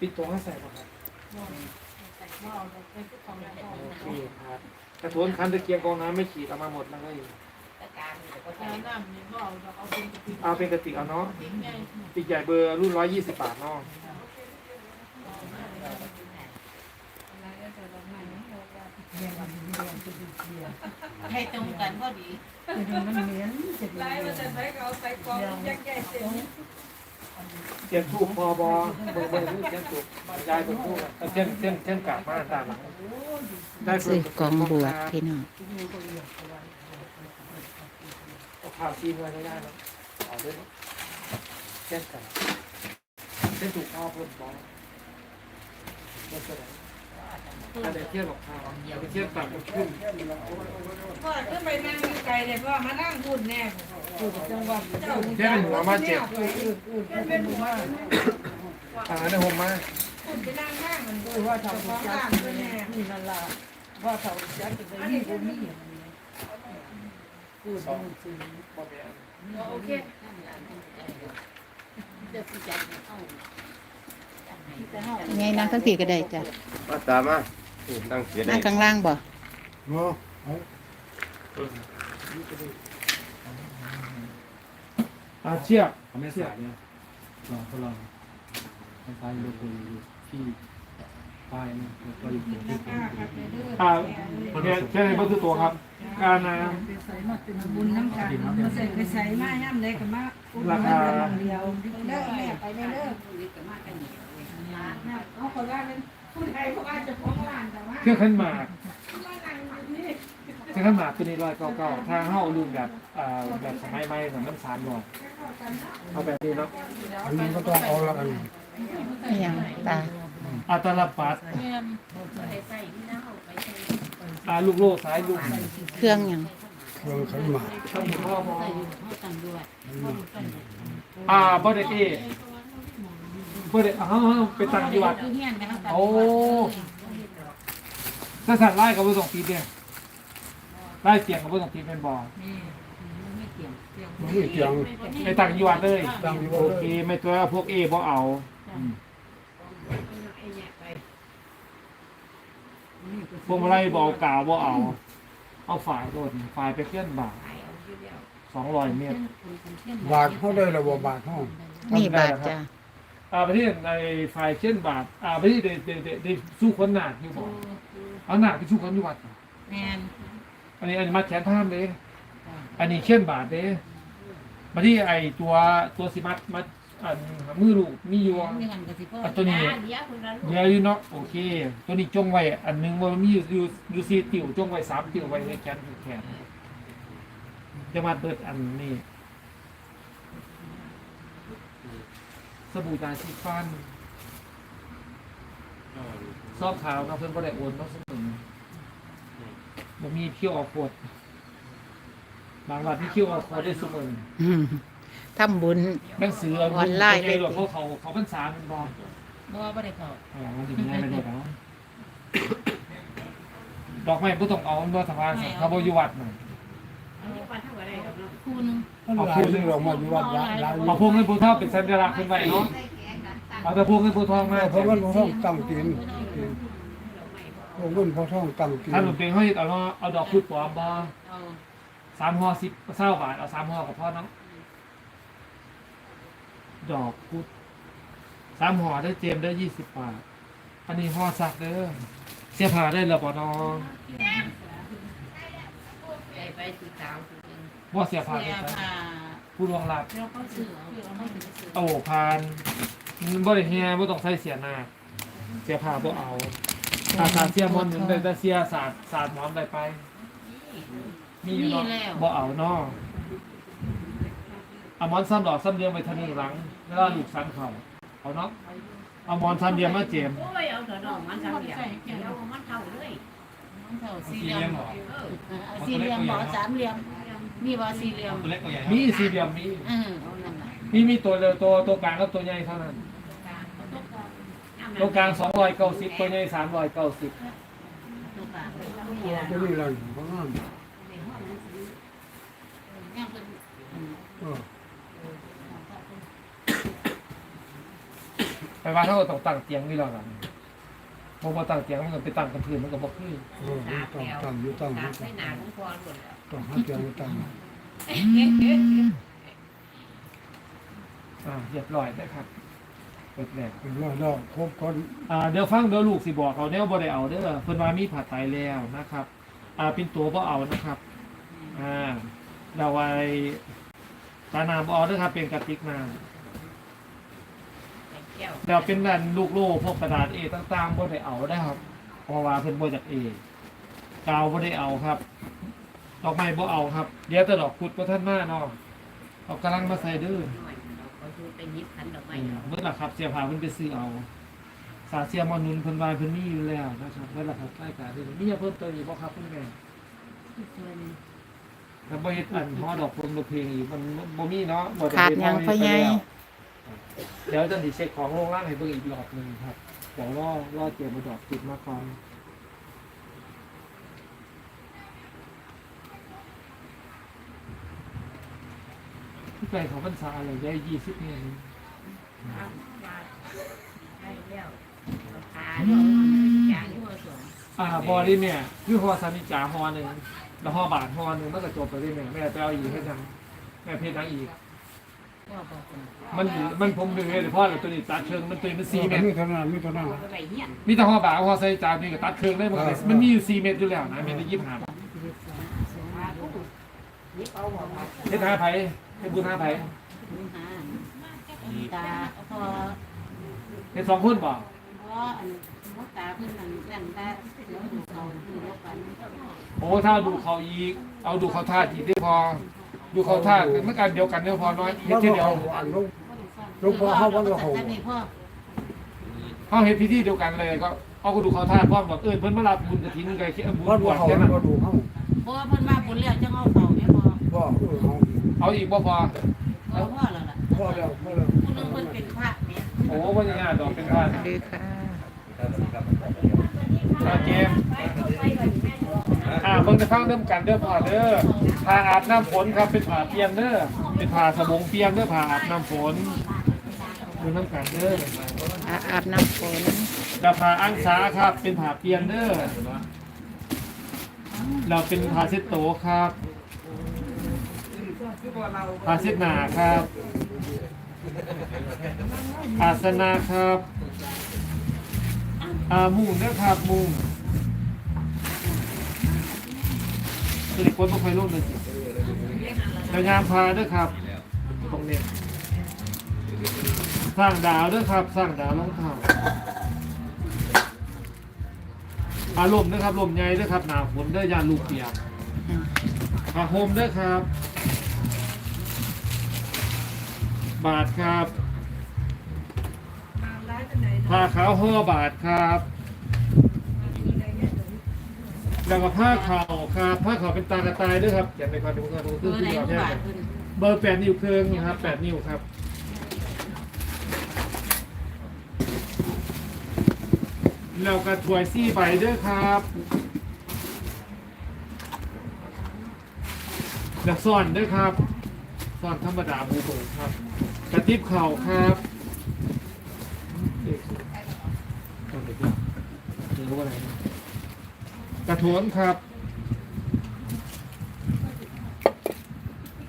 ปิดตรงให้ใส่ก่อนครับกของแล้วก็โอเคครับกระทวนคันตะเกียงกองน้ำไม่ขีดเอามาหมดมาเลยน้ำน้ำนี่ก็เอาเอาเป็นกะปิเอาเป็นกระติกเอาเนาะติกใหญ่เบอร์รุ่นร้อยยี่สิบบาทเนาะให้ตรงกันก็ดีไล่มาจากไหนก็เอาใส่กองแยกแยะเสร็จ เทียนทูบพอบอเบอร์เบอร์เทียนทูบยายเบอร์ทูบเทียนเทียนเทียนกาบมาตามหลังได้เพิ่ซื้อกองบวชพี่น้องข่าวซีมาได้แล้วเอาด้วยเทียนกาบเทียนถูกพ่อเพิ่มบอลเทียนแสดงอันเดียวเทียนหลอกข่าวอย่าไปเทียนต่ำขึ้นพ่อขึ้นไปนั่งอยู่ไกลเลยพ่อมานั่งพูดแน่พูด จังหวัดเจ้าเทียนเป็นหัวมาเจ็บเป็นหมู่บ้านอ่าในผมมาพูดไปนั่งข้างมันว่าทำฟ้องจัข้างกด้วยแน่นี่นั่นล่ะว่าทำจักจะได้มีบ่มีพูดดูสิบ่แม่นโอเคไงนั่งทั้งสี่ก็ได้จ้ะมาตามมาตั้งเสียได้นั่งข้างล่างบ่อ่าเชือกเขาไม่สายเนี่ยลองทดลองคล้ายๆโลโก้อยู่ที่ป้ายนะแล้วก็อยู่ตรงที่ผมอยู่อ่าเนี่ยแค่ในเบอร์ตัวครับ การน้ไปใส่มาเป็นบุญน้ำกันมาใส่ไปใส่มาย่ำได้กับมาำราคาเดียวเด้อแม่ไปแม่เด้อเอาคนว่าเป็นผู้ไทยเขาอาจจะฟ้องร้านแต่ว่าเครื่องขันหมากมานั่งอยู่นี่เครื่องขันหมากตัวนี้ร้อยเก้าเก้าทางเข้ารุ่นแบบอ่าแบบสมัยใหม่แบบน้ำสามหน่อยเอาแบบนี้เนาะอันนี้ก็ต้องเอาละกันไม่ยังตาอัตลับปัดอ่าลูกโลซ้ายลูกเครื่องหยังเครื่องขันหมากข้างบนพ่อพออ่าบ่ได้เอบ่ได้เอาเอาไปตั้งที่วัด โอ้ถ้าสั่นไล่กับบ่ต้องตีเนี่ย ไล่เสียงกับบ่ต้องตีเป็นบ่มันไม่เกี่ยงไปตั้งที่วัดเลยตั้งอยู่โอเคไม่ตัวพวกเอบ่เอาพวกมาไล่บ่เอากาวบ่เอา เอาฝ่ายโดนฝ่ายไปเคลื่อนบาทสองร้อยเมตรบาทเขาได้ระบบบาทห้องนี่บาทจ้ะอ่าประเทศในฝ่ายเคลื่อนบาทอ่าประเทศเดเดเดเดสู้คนหนาอยู่บ่เอาหนาไปสู้คนอยู่วัดแมน อันนี้อันนี้มัดแขนท่ามเด้อันนี้เคลื่อนบาทเด้มาที่ไอตัวตัวสิมัดมัดอันมือลูกมีอยู่ อันตัวนี้ เดี๋ยวอยู่เนาะโอเค ตัวนี้จงไว้อันหนึงว่ามีอยู่อยู่อยู่สี่ติ่วจงไว้สามติ่วไว้ในแขนแขนจะมาเปิดอันนี้สบู่ตาสีฟัน ซอกขาวนะเพิ่นก็ได้โอนเนาะสมุน บ่มีเคี้ยวออกขวดบางวันที่เคี้ยวออกขวดได้สมุนอืมทำบุญ หนังสือออนไลน์เลเลยยเพราะเขาเขาเป็นสารเป็นบอลบ่บ่ได้เข้าอ๋อถึงง่ายไปเลยเนาะดอกไม้บ่ต้องเอาบ่ทางานเขาบ่อยู่วัดน่ะคู่นึงเอาพูดเรื่องมาอยู่วัดละหลายเอาพวกเงินผู้เฒ่าเป็นสัญลักษณ์ขึ้นไว้เนาะเอาแต่พวกเงินผู้ทองมาเพราะมันพอท่องตั้งกิน พวกมันพอท่องตั้งกินถ้าหลุดเป็นเฮาเฮ็ดเอาเนาะเอาดอกพุดปลอมบ่เอาสามห่อ10 20บาทเอาสามห่อก็พอเนาะดอกพุดสามห่อได้เจมส์ได้20บาท อันนี้ห่อสักเด้อเสียผ้าได้แล้วบ่เนาะไปไปสิสาวคือบ่เสียผ้าเสีได้ยไปผ้าผู้ล่วงลับ เราก็ซื้อเอาไม่ถึงซื้อโอ้พานมันบ่ได้เฮียบ่ต้องใส่เสียหน้าเสียผ้าบ่เอา ถ้าสาดเสียมอนหนึ่งได้แต่เสียสาดสาดหมอนได้ไป มีอยู่นี่เนาะแล้ว บ่เอาเนาะเอาหมอนซ้ำดอกซ้ำเดียวไปทะนึงหลัง แล้วลูกสันเขาเอาเนาะเอาหมอนซ้ำเดียวมาเจมโอ้ยเอาดอกมันทำเดียวเอามันเท่าเลยมันเท่าสี่เหลี่ยมสี่เหลี่ยมบ่สามเหลี่ยม มีบ่สี่เหลี่ยมตัวเล็กตัวใหญ่มีสี่เหลี่ยมมี เออเอานั่นน่ะมีมีตัวเดียวตัวตัวกลางกับตัวใหญ่เท่านั้น ตัวกลาง290ตัวใหญ่390ตัวกลางตัวนี้เราเพราะงั้นยังเป็นเออไปว่าถ้าเราต้องตั้งเตียงนี่แล้วกันพอมาตั้งเตียงมันก็ไปตั้งกันพื้นมันก็บ่คือเออต้องตั้งอยู่ตั้งอยู่ใส่หนาหลวงพ่อหมดแล้วต้องหาเตียงอยู่ตั้งอ่าเรียบร้อยนะครับ เปิดแรกเป็นร้อยแล้วครบก่อนอ่าเดี๋ยวฟังเดี๋ยวลูกสิบอกเขาแนวบ่ได้เอาเด้อเพิ่นว่ามีผัดไตแล้วนะครับ อ่าเป็นตัวบ่เอานะครับอ่าเราไว้ตาน้ำบ่เอาเด้อครับ เป็นกระติกน้ำแก้วเดี๋ยวเป็นนั่นลูกโล่พวกกระดาษเอต่างๆบ่ได้เอาได้ครับเพราะว่าเพิ่นบ่จากเอกาวบ่ได้เอาครับดอกไม้บ่เอาครับ เดี๋ยวแต่ดอกพุดบ่ทันมาเนาะเอากำลังมาใส่เด้อ หน่อยเราคือไปยิบขันดอกไม้อืมเมื่อล่ะครับเสียผ้าเพิ่นไปซื้อเอา สาเสียมอนุนเพิ่นว่าเพิ่นมีอยู่แล้วนะครับเมื่อล่ะครับรายการนี้มีอย่าเพิ่มเติมอีกบ่ครับเพิ่นแม่ถ้าบ่เฮ็ดอันฮอดอกพวงดอกเพลงอีกมันบ่มีเนาะบ่ได้ขาดเฮ็หยังเฮาพ่อใหญ่ เดี๋ยวจะสิเช็คของโรงล่างให้เบิ่งอีกรอบหนึงครับเดี๋ยวรอรอเตรียมมาดอกติดมาก่อน ที่ไปของพรรษาอะไรได้ยี่สิบเนี่ยนี่ได้แล้วขาเนาะยางหัวสองอ่าบอดี้เนี่ยคือฮอสามิจาฮอหนึ่งแล้วฮอบาทฮอหนึ่งมันก็จบไปได้เนี่ยแม่ไปเอาอีกให้ยังแม่เพชรนังอีกพ่อบอกคนมันมันผมดูเลยพ่อเราตัวนี้ตัดเชิงมันตัวนี้มันสี่เมตรมีเท่านั้นมีเท่านั้นก็ไปเฮียนมีแต่ฮอบาทฮอใส่จานนี่ก็ตัดเชิงได้หมดเลยมันมีอยู่สี่เมตรอยู่แล้วนะเมตรละยี่สิบห้าบาทยิบเอาหัวมาเฮ็ดห้าไผ่เฮ็ดบุญห้าไผ่ตาพอเฮ็ดสองคนบ่พออันมตาเพิ่นนั่นนั่นได้เดี๋ยวดูเขาดูแล้วกันโอ้ถ้าดูเขาอีก เอาดูเขาท่าอีกได้พอ ดูเขาท่าเมื่อกันเดียวกันเดียวพอน้อยเฮ็ดแล้วแค่ก็เดียวเอาอันลงลูกพ่อเข้าวัดละหกนี่พ่อเขาเฮ็ดพิธีเดียวกันเลยก็เอาก็ดูเขาท่าพร้อมแบบเอิ้นเพิ่นมารับบุญกฐินกันแค่บุญวัดบวว่าชเขาแค่นั้นก็ดูเขาพ่อเพิ่นมาบุญแล้วจังเอาเขาแม่พ่อว่าเออ เอาอีกบ่พอเอาพ่อแล้วล่ะพ่อแล้วพ่อแล้วผู้นึงเพิ่นเป็นพระแม่ยโอ้บ่ยังไงดอกเป็นท่านดีค่ะอาเจมอ่าเบิ่งจะฟังเริ่มกันเด้อพ่อเด้อผ้าอาบน้ำฝนครับเป็นผ้าเปียนเด้อเป็นผ้าสบงเปียนเด้อผ้าอาบน้ำฝนดูน้ำกันเด้ออาอาบน้ำฝนแล้วผ้าอังสาครับเป็นผ้าเปียนเด้อเราเป็นผ้าเช็ดโตครับ ผ้าช็ดหนาครับอาสนะครับอามุงนะครับมุงตัวนี้คนต้องคอยลงเลยสิแล้วยามพาด้วยครับ ตรงนี้ สร้างดาวด้วยครับ สร้างดาวลงเท้าอารมณ์ด้วยครับลมใหญ่ด้วยครับ หนาฝนด้วยยานลูกเปียกผ้าห่มด้วยครับ บาทครับร้ายจังไหนผ้าขาวห่อบาทครับแล้วก็ผ้าขาวครับผ้าขาวเป็นตากระต่ายด้วยครับเขียนไปก่อนเดี๋ยวผมก็ดูเบคืออร์คือไหนเราผู้แค่บาทเพิ่นเบอร์แปดนิ้วครึ่งนะครับแปดนิ้วครับแล้วก็ถ้วยซี่ใบด้วยครับแล้วซ่อนด้วยครับซ่อนธรรมดาบูโบครับก ระติบเข่าครับเอ๊ะซ่อนเด็กแล้วหรือว่าอะไรกระโถนครับ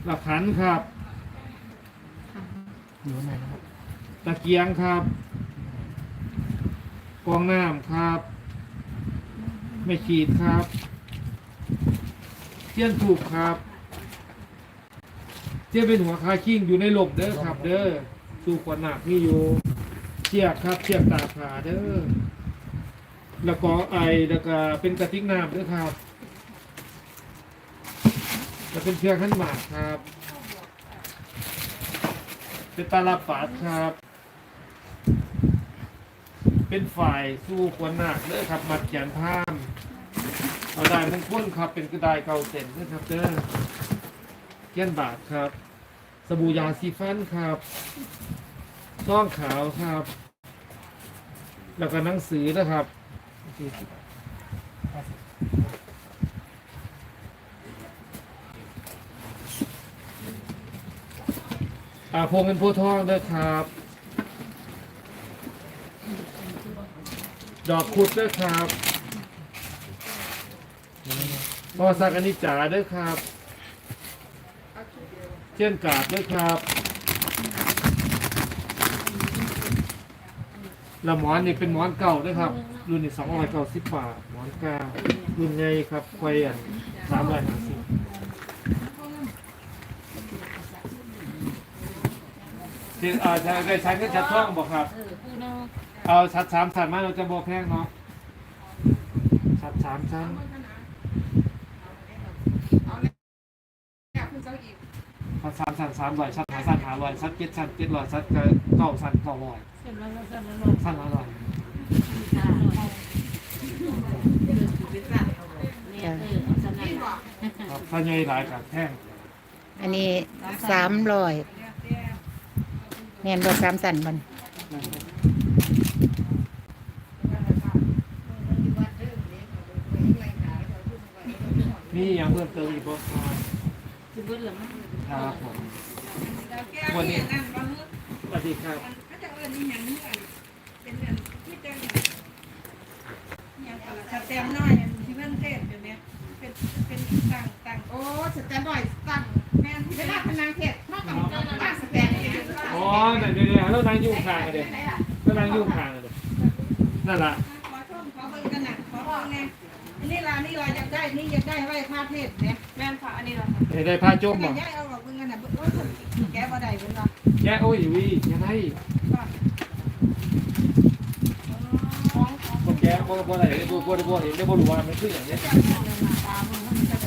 หลักขันครับอยู่ไหนะครับตะเกียงครับกองน้ำครับ ไม่ขีดครับเทียนถูกครับ ทียนเป็นหัวคาคิงอยู่ในหลบเด้อครับ เด้อตูขวดหนักนี่อยู่เชือกครับเชือกตาขาเด้อแล้วก็ไอแล้วก็เป็นกระติกน้ำเด้อครับจะเป็นเชือกขั้นหมากครับ เป็นตาลาปาดครับ เป็นฝ่ายสู้ควนหนักเลยครับมัดแขนผ้ามเอาได้มงคลครับเป็นกระดายเก่าเส้นด้วยครับเด้อเกี้ยนบาทครับ สบู่ยาซีฟันครับซ่องขาวครับ แล้วก็หนังสือนะครับ อ่าพวงเงินโพธิ์ทองด้วยครับ ดอกคุดด้วยครับพอสักอนิจจาด้วยครับ เช่นกาดด้วยครับแล้วหมอนนี่เป็นหมอนเก่าด้วยครับ รุ่นนี้สองร้อยเก้าสิบบาทหมอนเก่ารุ่นใหญ่ครับไฟอันสามร้อยห้าสิบที่อาจจะได้ใช้เงินจัดท่องบอกครับ เอาชัดสามชั้นมาเราจะบอกแพงเนาะชัดสามชั้นชัด สามชั้นสามร้อยชัดหาชั้นหาร้อยชัดเจ็ดชั้นเจ็ดร้อยชัดก็เก้าชั้นเก้าร้อยเส้นละเส้นละชั้นละร้อยเนี่ยเออเอาสนั่นครับถ้าใหญ่หลายกับแพงอันนี้สามร้อยแม่นบ่สามสันบันมีอย่างเพิ่มเติมอีกบ่ครับสิเบิ่นละมั้ง ครับผมวเนี่ยนั่นบ่ฮึสวัสดีครับเขาจะเอิ้นอีหยังนี่เป็นเรื่องที่จังอย่างก็สแตมน้อยที่เพิ่นเทศอยู่เนี่ยเป็นเป็นต่างต่างโอ้สแตนบอยตั้งแม่นที่เวลาพนังเทศนอกจากตั้งสแตนเองอ๋อเดี๋ยวเดี๋ยวเดี๋ยวแล้วนางยุ่งทางกันเดี๋ยวแล้วนางยุ่งทางกันเดี๋ยวนั่นแหละขอชมขอเบิ่งกันนะขอเบิ่งแน่ นนี้ล่ะนี่ล่ะอยากได้ นี่อยากได้ไว้พาเทศเนี่ยแม่นค่ะอันนี้ล่ะเดี๋ยวได้ผ้าจมแม่บ่ยายเอาออกเบิ่งกันน่ะเบิ่งว่าแกบ่ได้เบิ่งว่าแย่โอ้ยวิยังไงบ่แก้บ่บ่ได้บ่บ่บ่เห็นได้บ่รู้ว่ามันคือหยังเนี้ย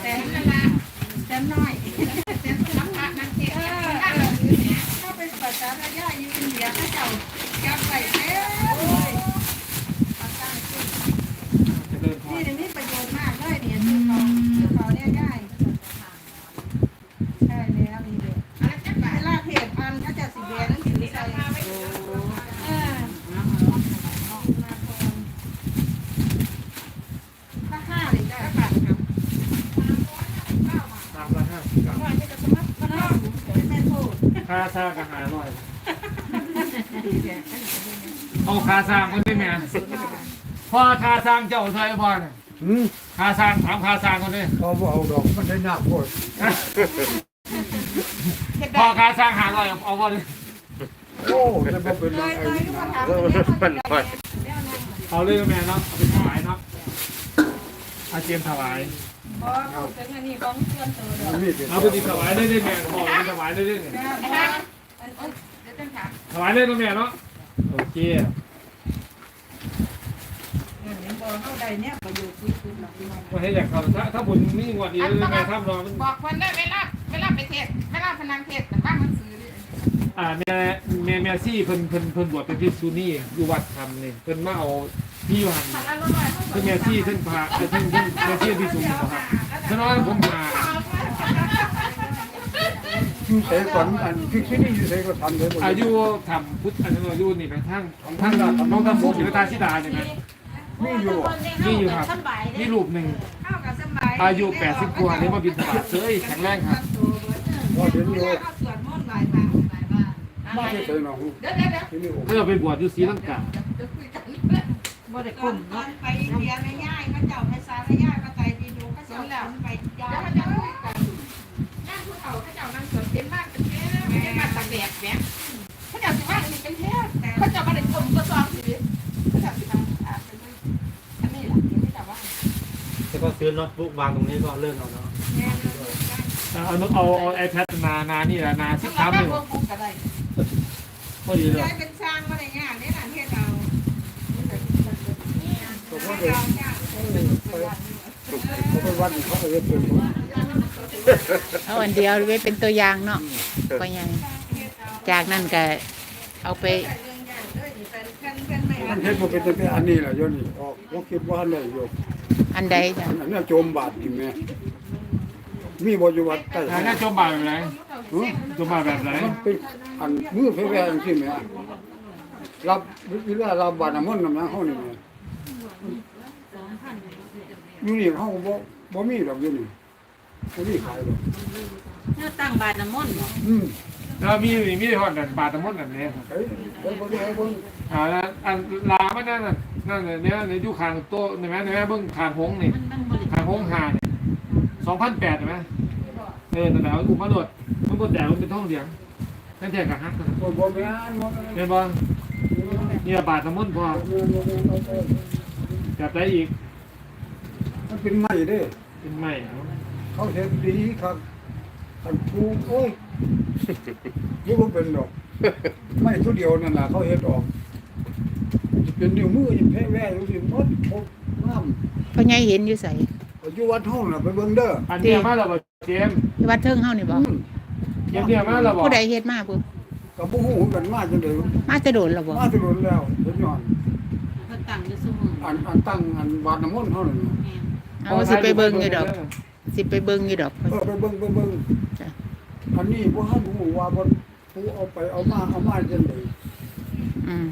แตมนั่นล่ะแตมน้อยสแตนน้ำพระนังเทศเออถ้าเป็นภาษาพญาอยู่อินเดียเขาเจ้าจับไว้เต็มเลย จะเดิ นี่นี่ประโยชน์มากเลยเนี่ยที่เขาที่เขาเนี่ยได้ใช่แล้วนี่เด้ออะไรจังหวะเวลาเพจอันเขาจะสิแบนหนังสือใส่เออถ้าห้าเลยจ้ะบาทครับตามละห้าสิบเก้าว่าจะสมัครมาเนาะแม่โทษค่าสร้างก็หาหน่อยเอาคาสร้างคนได้แม่น พอค่าสร้างเจ้าเท่าไหร่บ่น่ะหืมค่าสร้างถามค่าสร้างคนนี้เขาบ่เอาดอกมันได้หนักโพดพอค่าสร้างหาหน่อยเอาบ่ดิโอ้จะบ่เป็นเลไรยไอ้เลยนี่ก็นะถามเลยเนี่ยเอาเลยแม่เนาะเอาไปถวายเนาะอาเจียมถวายพอพูดถึงอันนี้ของเพื่อนตัวเด้มันอมีแต่เอาไปดิถวายได้ได้แม่บอกไปถวายได้ได้เนี่ยอันอันเดี๋ยวจะถามถวายได้เนาะแม่เนาะโอเคเงินยัง บ่เท่าใดเนี่ยประโยชน์คุยคุยหลักที่มันว่าให้อยากทำถ้าถ้าบุญนี่งวดนี้เลยแม่ทำรอมันบอกคนได้เวลาเวลาไปเทศเวลาพนังเทศบ้านหนังสืออ่าแม่แม่แม่ซี่เพิ่นเพิ่นเพิ่นบวชเป็นพิกษุนี่อยู่วัดธรรมนี่เพิ่นมาเอาที่อยู่หันเพิ่นแม่ซี่เพิ่นพาเพิ่นเพิ่นเพิ่นแม่ซี่พิกษุนี่บ่ครับเพิ่นว่าผมพาอยู่ใส่ก่อนอันที่ที่นี่อยู่ใส่ก็ทำได้บ่อายุทำพุทธอันนั้นอายุนี่ไปทางทางน้องตะโมกิรตาชิดาเนี่ยนะ มีอยู่นี่อยู่ครับนี่รูปหนึ่งเข้ากับสบายอายุ 80กว่านี่มาบินบาตเซ้ยแข็งแรงครับบ่เห็นอยู่เข้าสวดมนต์หลายบาทหลายบาทมาที่ใส่หนองเดี๋ยวเดี๋ยวเดี๋ยวที่นี่โอ้เพื่อไปบวชอยู่ศรีลังกาบ่ได้กลุ่มเนาะไปอินเดียไม่ง่ายมาเจ้าภาษาไม่ง่ายมาไตปีดูก็เจ้าแล้วไปยาเดี๋ยวเขาจะคุยกันนั่งผู้เฒ่าเขาจะนั่งสวดเป็นมากเป็นแค่ไม่ได้มาตะแบกแบกเขาจะสิว่าอันนี้เป็นแค่เขาจะมาได้กลมก็ซ้อมสิเขาจะสิมาอ่าเป็นอันนี้ล่ะที่ไม่จะว่า แล้วก็ ซื้อโน้ตบุ๊กวางตรงนี้ก็เลื่อนเอาเนาะเอาเอาเอาไอแพดนานานี่แหละนาสิบสำหสารับมแม่หนึ่งพวกปุ๊กก็ได้พอดีเลยย้ายเป็นช้างมาได้ง่ายนี่น่ะเฮ็ดเอาก็บ่เฮ็ดได้เอาจ้าเขาไปวัดเขาก็เฮ็ดเป็นเอาอันเดียวไว้เป็นตัวอย่างเนาะก็ยังจากนั้นก็เอาไปใส่เรื่องอย่างด้วยนี่เป็นเพิ่นเพิ่นไม่มัอันนเฮ็ดบ่เป็นแต่อันนี้ล่ะโยนี่ออกบ่คิดว่าอันใดอยู่ อันใดจ้ะอันนี้โจมบาดอยู่แม่มีบ่อยู่วัดใต้อ่าน่าจมบาแบบไหนจมบาแบบไหนมันเป็นอันมือแพ้ๆจังซี่แม่รับเวลารับบาดน้ำมนต์น้ำหยังเฮานี่แม่อยู่นี่เฮาบ่บ่มีดอกอยู่นี่บ่มีขายดอกเนื้อตั้งบาทน้ำมนต์อืมแล้วมีมีหอดบาทตะมดแบบนี้ครับเฮ้ยเดี๋ยวบ่ได้เอาเบิ่งอ่าอันลาไม่นั่นน่ะนั่ นเนี่ยเนี่ยในยุคคางโต๊ะในแม่ในแม่เบิ่งคางหงนี่มันมันบริคางหงหาเนี่ยสองพันแปดใช่ไหมเออแต่แล้วอุ้มมาโดดมันก็แต่มันเป็นท่องเหลียงนั่นแท้กับฮักนะครับบ่บ่แม่นบ่เห็นบ่เนี่ยบาทสมุนพอแบบได้อีก มันเป็นไม้เด้ เป็นใหม่เอาเขาเห็นดีครับคันปูโอ้ยยี่บ่เป็นดอก ไม้ตัวเดียวนั่นล่ะเขาเฮ็ดออก จะเป็นนิ้วมือยังแพ้แว่อยู่สิหมดครบงามพ่อใหญ่เห็นอยู่ไสอยู่วัดห้องน่ะไปเบิ่งเด้ออันเนี้ยมาเราบอกเจมส์ที่วัดเทิงเฮานี่บ่อืมเจมส์เนี่ยมาเราบอกผู้ใดเฮ็ดมาบ่ก็บ่ฮู้กันมาจังได๋มาจะโดนแล้วบ่มาถนนแล้วเฮ็ดย้อนเพิ่นตั้งอยู่ซุมื้ออันอันตั้งอันบาดน้ำมนต์เฮานั่นน่ะแม่นเอาสิไปเบิ่งอยู่ดอก สิไปเบิ่งอยู่ดอก เออไปเบิ่งไปเบิ่งจ้ะ อันนี้บ่ทันฮู้ว่าบ่ผู้เอาไปเอามาเอามาจังได๋อืม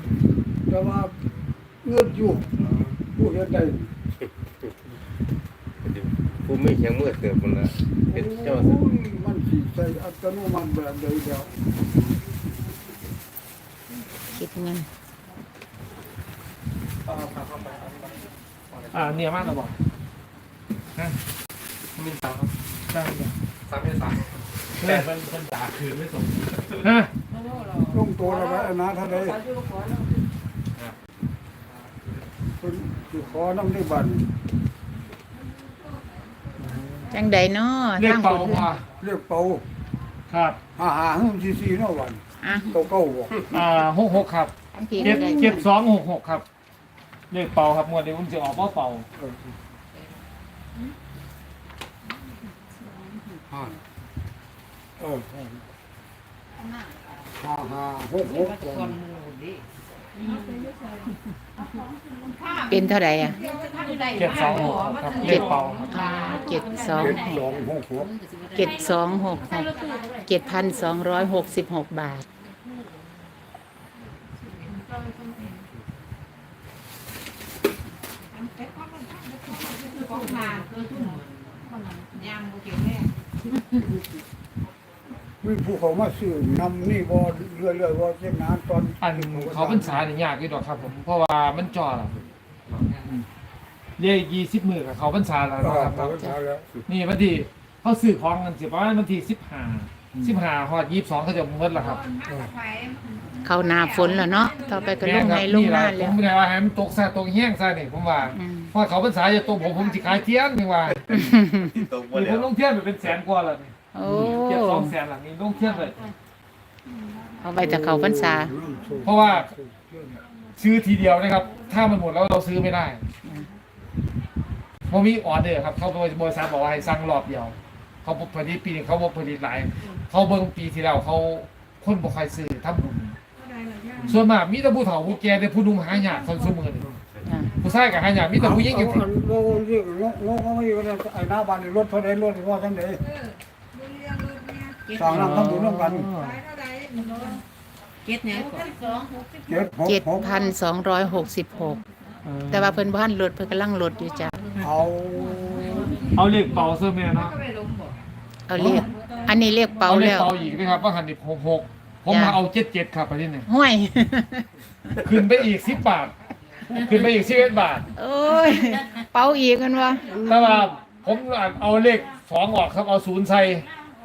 แต่ว่า เงินอยู่ผู้เฮ็ดได้ผู้ไม่เชียงมือเติบมันละเป็นเจ้าโอ้ยมันสิใส่อัตโนมัติแบบใดแล้วคิดเงินอ่าเนี่ยมาเราบอกฮะมีสามใช่เนี่ยสามเป็นสามแต่มันมันด่าคืนไม่สมฮะลงตัวแล้วไว้อันนะเท่าใดเพิ่ นสิขอนำได้บัดจังใดเนาะเรียกทางเป่าคนพอเรียกเป่าครับหาหาหึ่มซีๆเนาะวันอะเก่าๆบ่อ่าหกหกครับทั้งพี่เจ็ดก็ได้เจ็ดสองหกหกครับเรียกเป่าครับงวดนี้ผมจะออกเป่าเป่าเออห้าเออห้าห้าหกหกบ่ เป็นเท่าไหร่อะเจ็ดสองหกครับเรียกเป่าครับเจ็ดสองเจ็ดสองหกหกเจ็ดสองหกหกเจ็ดพันสองร้อยหกสิบหกบาทมาคือทุ่มยามบ่เกี่ ม่มีผู้เขามาซื้อนำนี่บ่เรื่อยๆว่าเจ็ดนานตอนอันเขาพรรษาเนี่ยยากอยู่ดอกครับ ผมเพราะว่ามันจ่อแล้วเรียกยี่สิบมือกับเขาพรรษาแล้วเออนะครับเขาก็ทาแล้วนี่วันที่เขาซื้อของกันสิประมาณวันที่สิบห้าสิบห้าฮอดยี่สิบสองเขาจะหมดแล้วครับ เข้าหน้าฝนแล้วเนาะต่อไปก็ลงในลงหน้าผแล้วมไม่ได้ว่าให้มันตกซะตกแห้งซะนี่ผมว่าอืมเพราะเขาพรรษาจะตกผมผมสิขายเทียนนี่ว่าตกผบ่แล้มวลงเทียนไปเป็นแสนกว่าแล้วนี่ โอ้เก็บสองแสนหลังนี้ลงเทียนเลย เอาไปจากเขาพรรษา เพราะว่า ซื้อทีเดียวนะครับ ถ้ามันหมดแล้วเราซื้อไม่ได้เพราะมีออเดอร์ครับ เขาบริษัทบอกว่าให้สั่งรอบเดียว เขาผลิตปีนี้เขาบอกผลิตหลาย เขาเบิ่งปีที่แล้วเขาคนบ่ค่อยซื้อทำบุญส่วนมากมีแต่ผู้เฒ่าผู้แก่แต่ผู้หนุ่มหายากคนซุมื้อนี่ผู้ชายก็หายากมีแต่ผู้หญิงอยู่เอาอันโง่เรียกโง่โง่เขาไม่อยู่ในไอ้หน้าบ้านรถเท่าใดรถว่าจังได๋ดูเรียนดูเนี่ย สร้างน้ำทำบุญร่วมกันขายเท่าใดมันเนาะเก็ดเนี่ยก่อนสองหกสิบเจ็ดหกเจ็ดหกพันสองร้อยหกสิบหกแต่ว่าเพิ่นบ้านลดเพิ่นกำลังลดอยู่จ้ะเอาเอาเลขเป่าเสื้อแม่เนาะก็ไปลงบ่เอาเรียกอันนี้เรียกเป๋าเลขแล้วเป่าอีกนะครับว่าหันดิหกผมมาเอา77ครับไปที่นี่ห้วย ขึ้นไปอีก10บาท ขึ้นไปอีก11บาท โอ้ย เป๋าอีกกันวะแต่ว่าผมเอาเลขสองออกครับเอาศูนย์ใส่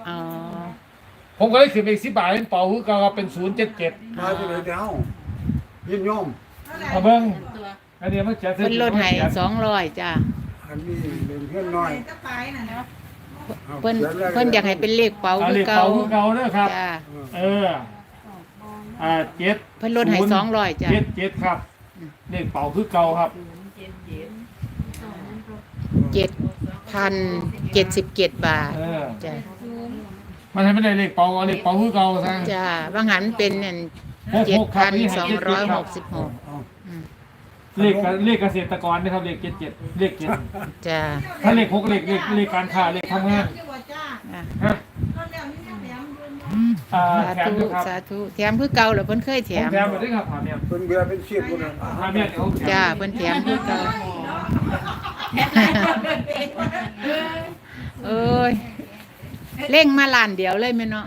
อ๋อ ผมก็เลยขึ้นไปอีก10บาทเป็นเป่าคือเก่าเป็น077มาจะไหนเดียวยินยอมมาเบิ่งตัวอันนี้มันเขียนเพิ่นลดให้สองร้อยจ้ะอันนี้เป็นเพื่อนน้อยจะไปน่ะเนาะเพิ่นเพิ่นอยากให้เป็นเลขเป๋าเอาคืเลอขเก่าเป่าคือเก่าเด้อครับ จ้ะเอออ่าเจ็ดเพิ่นลดให้สองร้อยจ้ะเจ็ดเจ็ดครับเลขเป่าคือเก่าครับเจ็ดพันเจ็ดสิบเจ็ดบาทเออจ้ะ มันให้ไม่ได้เลขเป่าเอาเลขเป่าคือเก่าซะจ้ะบางหันเป็นเนี่ยหกเจ็ดหกครัพับนนี่สองร้อยหกสิบหกเลขเลขเกษตรกรนะครับเลขเจ็ดเจ็ดเลขเจ็ดจ้ะถ้าเลขหกเลขเลขเลขการค้าเลขทำงานที่ว่าจ้าอะฮะรถแล้วนี่ยังแถมอยู่อ่าสาแถมธุด้วยครับสาธุแถมคือเก่าเหรอเพิ่นเคยแถผมมแถมมาด้วยครับถามเนี่ยเป็นเบียร์เป็นเสียบหมดเลยถามเนี่ยเขาจ้าเพิ่นแถมคือเก่าเอ้ย เร่งมาล้านเดียวเลยแม่เนาะ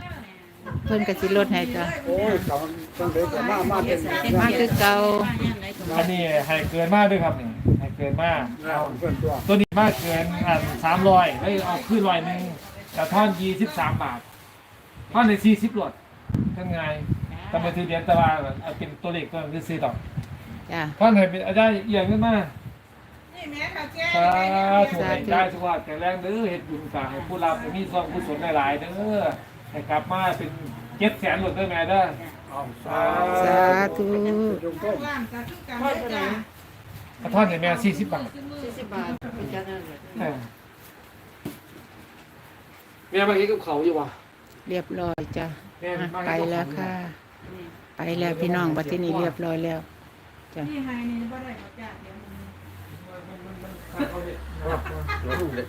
เพิ่นก็สิลดให้จ้ะโอ้ยสามจังไดก็มามาเป็นมาคือเก่าอันนี้ให้เกินมากด้วยครับนี่ให้เกินมากเอาเอาเพิ่นตัวตัวนี้มากเกินอ่าสามร้อยเฮ้ยเอาขึ้นร้อยหนึ่งแต่ท่อนยี่สิบสามบาทท่อนในสี่สิบหลดทั้งไงแต่มาถือเดียนแต่ว่าเอาเป็นตัวเลขตัวนึงซื้อดอกจ้ะท่อนให้เป็นอาจารย์เอียงขึ้นมานี่แม่ค่ะแจ้ สาธุให้ได้ทุกวันแข็งแรงเด้อเฮ็ดบุญฝากให้ผู้รับมีส่วนกุศลหลายๆเด้อให้กลับมาเป็นเจ็ดแสนหลดเด้อแม่เด้อเอาสาสาธุจงต้นล่างจะคือกันจ้าเอาท่อนให้แม่สี่สิบบาทสี่สิบบาทเป็นจานนั้นเลยเออแม่มาเฮ็ดกับเขาอยู่วะเรียบร้อยจ้ะแม่มาไปเฮ็ดกับเขาอยู่แล้วค่ะ ไปแล้วพี่น้องบัดที่นี่เรียบร้อยแล้วจ้ะนี่ไงนี่บ่ได้บ่จ้าเดี๋ยว 老铁你看看全